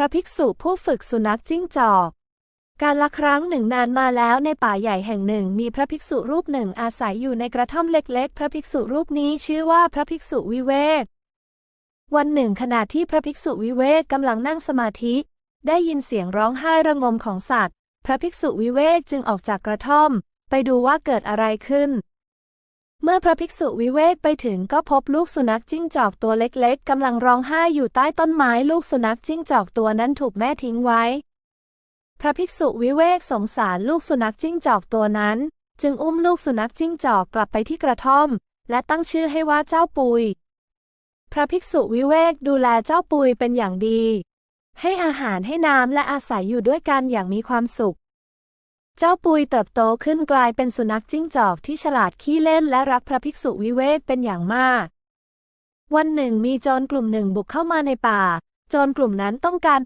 พระภิกษุผู้ฝึกสุนัขจิ้งจอก การละครั้งหนึ่งนานมาแล้วในป่าใหญ่แห่งหนึ่ง มีพระภิกษุรูปหนึ่งอาศัยอยู่ในกระท่อมเล็ก ๆ พระภิกษุรูปนี้ชื่อว่าพระภิกษุวิเวก วันหนึ่งขณะที่พระภิกษุวิเวกกำลังนั่งสมาธิ ได้ยินเสียงร้องไห้ระงมของสัตว์ พระภิกษุวิเวกจึงออกจากกระท่อม ไปดูว่าเกิดอะไรขึ้น เมื่อพระภิกษุวิเวกไปถึงก็พบลูกสุนัขจิ้งจอกตัวเล็กๆกำลังร้องไห้อยู่ใต้ต้นไม้ลูกสุนัขจิ้งจอกตัวนั้นถูกแม่ทิ้งไว้ พระภิกษุวิเวกสงสารลูกสุนัขจิ้งจอกตัวนั้น จึงอุ้มลูกสุนัขจิ้งจอกกลับไปที่กระท่อม และตั้งชื่อให้ว่าเจ้าปุย พระภิกษุวิเวกดูแลเจ้าปุยเป็นอย่างดี ให้อาหารให้น้ำและอาศัยอยู่ด้วยกันอย่างมีความสุข เจ้าปุยเติบโตขึ้นกลายเป็นสุนัขจิ้งจอกที่ฉลาดขี้เล่นและรักพระภิกษุวิเวกเป็นอย่างมาก วันหนึ่งมีโจรกลุ่มหนึ่งบุกเข้ามาในป่า โจรกลุ่มนั้นต้องการ